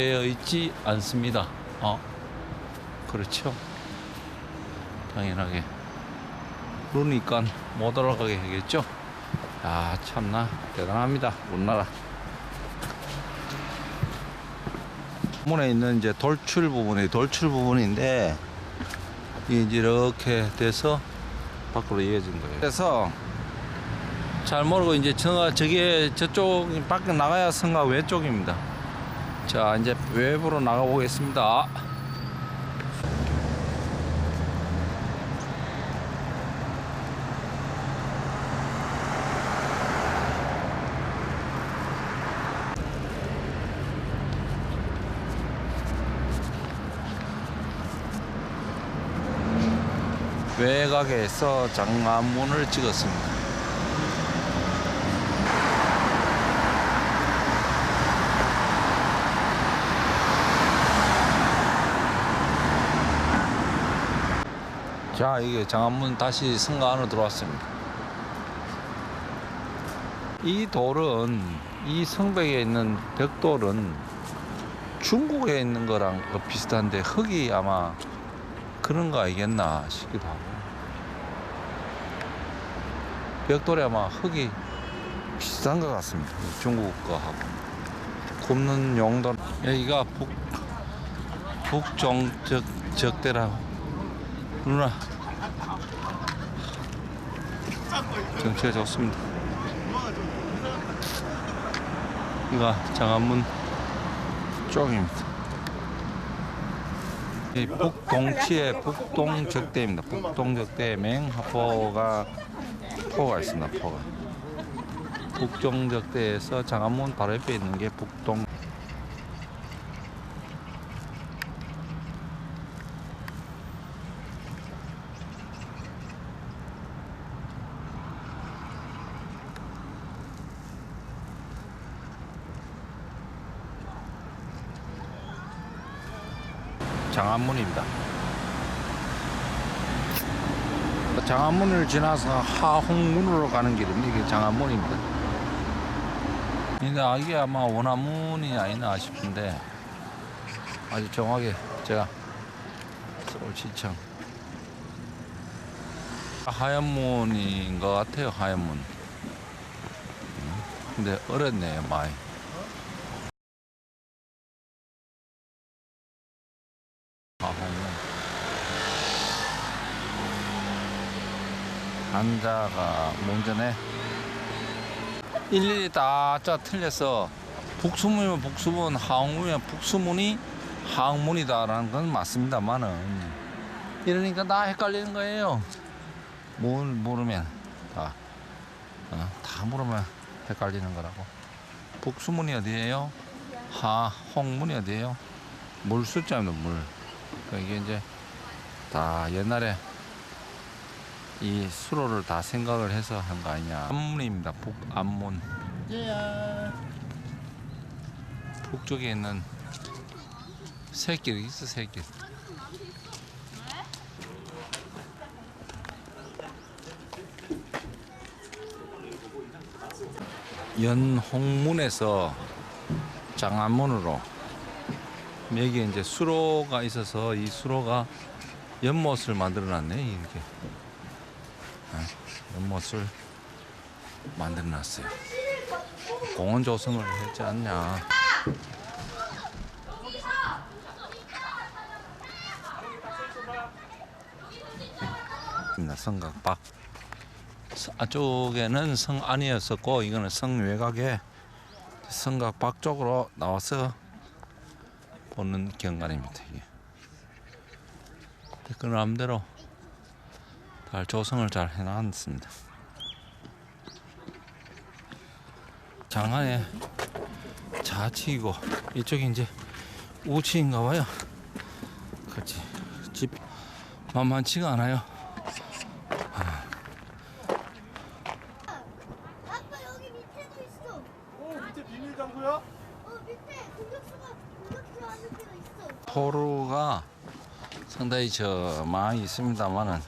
되어 있지 않습니다. 어, 그렇죠. 당연하게. 그러니까 못 올라가게 하겠죠. 아, 참나 대단합니다. 우리나라. 문에 있는 이제 돌출 부분이 돌출 부분인데 이제 이렇게 돼서 밖으로 이어진 거예요. 그래서 잘 모르고 이제 저, 저게 저쪽 밖에 나가야 성가 외쪽입니다. 자 이제 외부로 나가 보겠습니다. 외곽에서 장안문을 찍었습니다. 자, 이게 장안문 다시 성가 안으로 들어왔습니다. 이 돌은 이 성벽에 있는 벽돌은 중국에 있는 거랑 비슷한데 흙이 아마 그런 거 아니겠나 싶기도 하고. 벽돌이 아마 흙이 비슷한 것 같습니다. 중국 거하고. 굽는 용도 여기가 북 북종 적 적대라고 누나 정치가 좋습니다 이거 장안문 쪽입니다 이 북동치의 북동적대입니다. 북동적대 맹하포가 포가 있습니다. 포가. 북동적대에서 장안문 바로 옆에 있는 게 북동. 장안문입니다. 장안문을 지나서 하홍문으로 가는 길입니다. 이게 장안문입니다. 근데 아, 이게 아마 원암문이 아니나 싶은데 아주 정확하게 제가 서울시청 하얀 문인 것 같아요. 하얀 문. 음, 근데 어렵네요, 많이. 하홍문. 한자가 문전에 일일이 다짜 틀려서 북수문이면 북수문, 하흥문이면 북수문이 하흥문이다라는 건 맞습니다만은 이러니까 다 헷갈리는 거예요. 뭘 모르면 다, 어, 다 모르면 헷갈리는 거라고. 북수문이 어디예요? 하 홍문이 어디예요? 물 숫자입니다, 물. 그러니까 이게 이제 다 옛날에 이 수로를 다 생각을 해서 한 거 아니냐. 안문입니다. 북안문. 북쪽에 있는 새길 있어 새길. 연홍문에서 장안문으로 여기에 이제 수로가 있어서 이 수로가 연못을 만들어 놨네 이렇게 어, 연못을 만들어 놨어요 공원 조성을 했지 않냐 성각박 서- 안쪽에는 성 안이었었고 이거는 성 외곽에 성각박 쪽으로 나와서 보는 경관입니다. 이게. 그 나름대로 잘 조성을 잘 해놨습니다. 장안에 좌측이고 이쪽이 이제 우측인가 봐요. 그렇지. 집 만만치가 않아요. 아빠 여기 밑에도 있어. 어, 밑에 비밀 장소야? 어 밑에 공격수가 공격수 하는 데가 있어. 포루가 상당히 저 많이 있습니다만은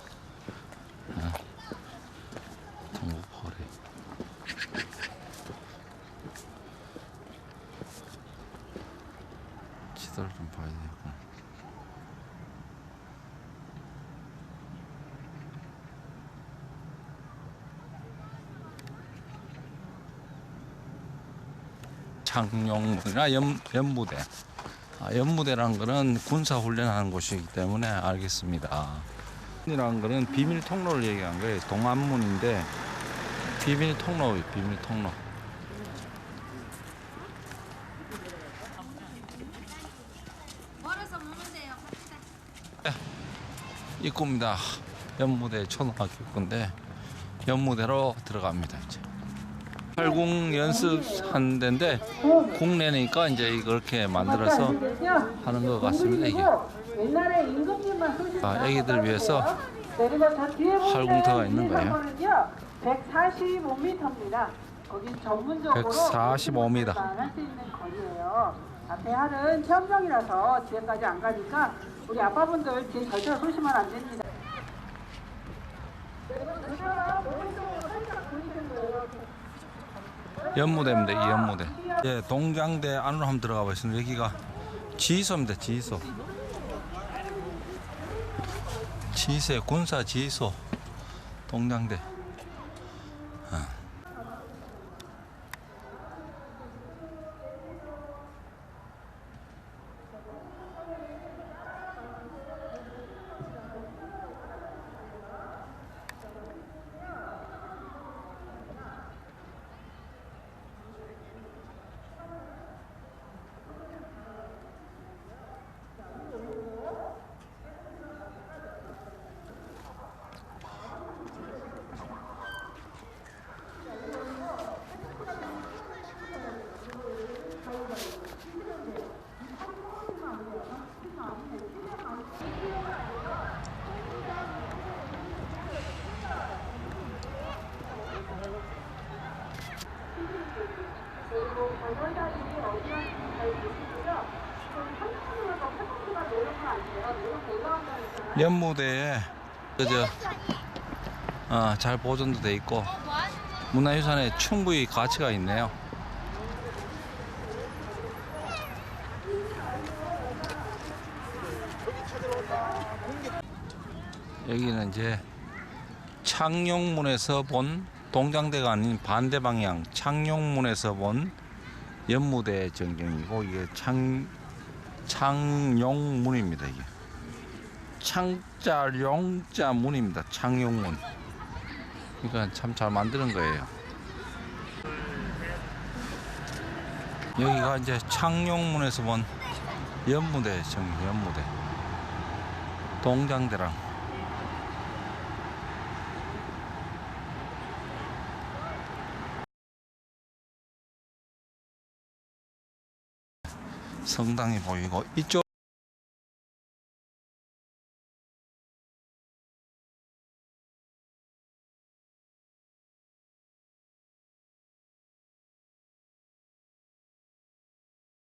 어, 동구포리 시설 좀 봐야 되고. 창룡문이나 연, 연무대. 아, 연무대라는 거는 군사 훈련하는 곳이기 때문에 알겠습니다. 이라는 거는 비밀 통로를 얘기한 거예요. 동안문인데 비밀 통로, 비밀 통로. 입구입니다. 연무대 초등학교 건데 연무대로 들어갑니다. 이제 팔궁 연습한 데인데 국내니까 이제 이렇게 만들어서 하는 것 같습니다. 이게 아, 애기들 위해서 활공터가 있는 거예요. 145m입니다. 거기 전문적으로 145m. 할수 있는 거리예요. 앞에 할은 천정이라서 뒤에까지 안 가니까 우리 아빠분들 뒤에 절대 서시면 안 됩니다. 연무대입니다. 이 연무대. 예, 동장대 안으로 한번 들어가 보겠습니다. 여기가 지소입니다. 지소. 지세 군사 지소 동장대. 연무대에 그저 어, 잘 보존도 돼 있고 문화유산에 충분히 가치가 있네요. 여기는 이제 창룡문에서 본 동장대가 아닌 반대 방향 창룡문에서 본 연무대 전경이고 이게 창 창룡문입니다 이게. 창자 용자 문입니다. 창용문. 그러니까 참 잘 만드는 거예요. 여기가 이제 창용문에서 본 연무대 정 연무대. 동장대랑 성당이 보이고 이쪽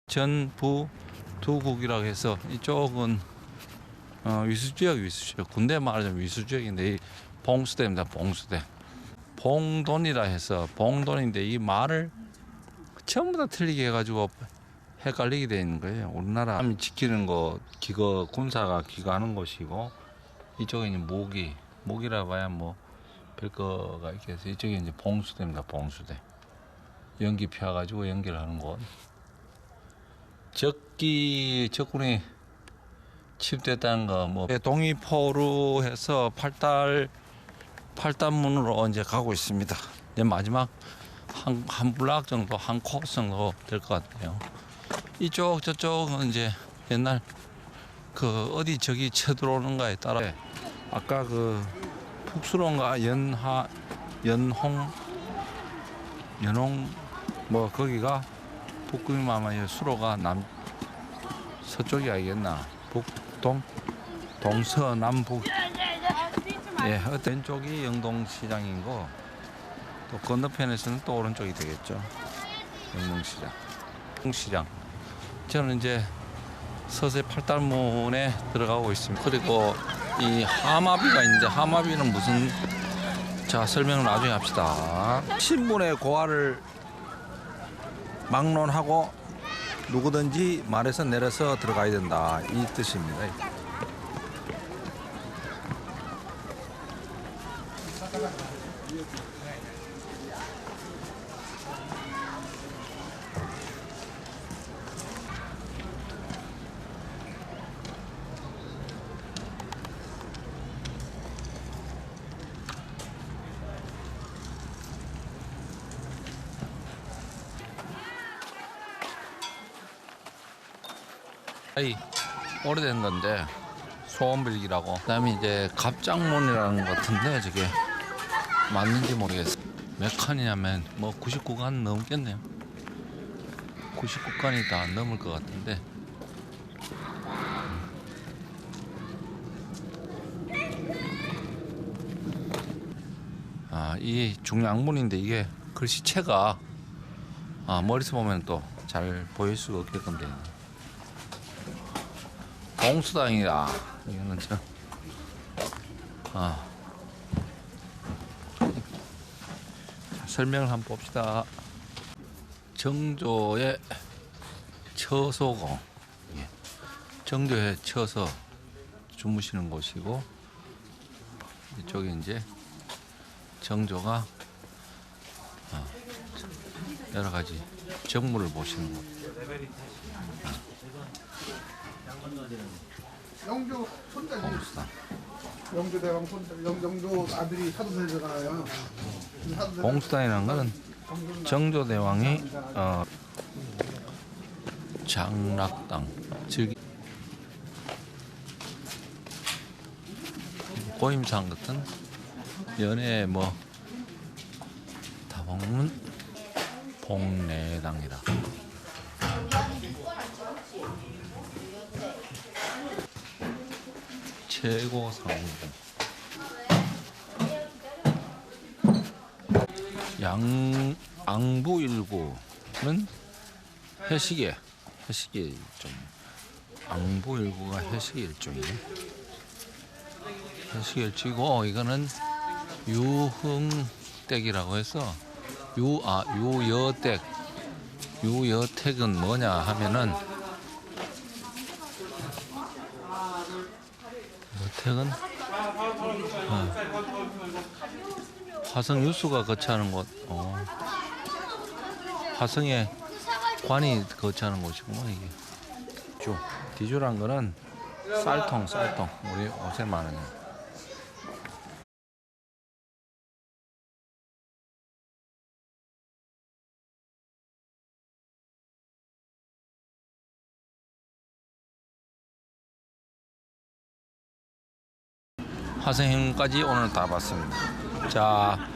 전부 두국이라고 해서 이쪽은 어, 위수지역 위수지역. 군대 말하자면 위수지역인데 이 봉수대입니다 봉수대. 봉돈이라 해서 봉돈인데 이 말을 전부 다 틀리게 해가지고 헷갈리게 돼 있는 거예요. 우리나라 함 지키는 거 기거 군사가 기거하는 곳이고 이쪽에 이제 모기 모기라 봐야 뭐 별거가 있겠어요. 이쪽에 이제 봉수대입니다 봉수대. 연기 피워가지고 연결하는 곳 적기 적군이 침입됐다는 거뭐 동이포로 해서 팔달 팔단문으로 이제 가고 있습니다. 이제 마지막 한, 한 블락 정도 한 코스 정도 될 것 같아요. 이쪽 저쪽은 이제 옛날 그 어디 저기 쳐들어오는가에 따라 아까 그 푹스론가 연하 연홍 연홍 뭐 거기가 이 수로가 남 서쪽이 알겠나. 북동 동서남북. 예 어떤 쪽이 영동시장이고 또 건너편에서는 또 오른쪽이 되겠죠. 영동시장. 영동시장. 저는 이제 서세 팔달문에 들어가고 있습니다. 그리고 이 하마비가 있는데 하마비는 무슨 자 설명을 나중에 합시다. 신분의 고하를 막론하고 누구든지 말에서 내려서 들어가야 된다 이 뜻입니다. 이 오래된 건데 소원빌기라고. 그다음에 이제 갑장문이라는 것 같은데 저게 맞는지 모르겠어 몇 칸이냐면 뭐 99칸 넘겠네요. 99칸이 다 넘을 것 같은데. 아, 이 중앙문인데 이게 글씨체가 아, 머리서 보면 또 잘 보일 수가 없게끔 돼 있네. 봉수당이다. 이거는 저, 아. 자, 설명을 한번 봅시다. 정조의 처소공. 예. 정조에 쳐서 주무시는 곳이고, 이쪽에 이제 정조가 아, 여러 가지 정물을 보시는 곳. 영조 손자지. 봉수당. 영조 대왕 손자. 영, 영조 아들이 사도세자잖아요. 사도세자. 봉수당이라는 것은 정조대왕이 어, 장락당 즉 고임상 같은 연애 뭐 다봉문 봉내당이다. 최고 상봉. 양 앙부 일구는 해시계 해시계 일종 앙부 일구가 해시계 일종이네 해시계 일종이고 이거는 유흥댁이라고 해서 유아 유여댁. 유여택은 뭐냐 하면은 여택은 어, 화성 유수가 거처하는 곳, 어. 화성에 관이 거처하는 곳이구나 이게. 주 디주란 거는 쌀통, 쌀통. 우리 옷에 많은 화성행까지 오늘 다 봤습니다. 자,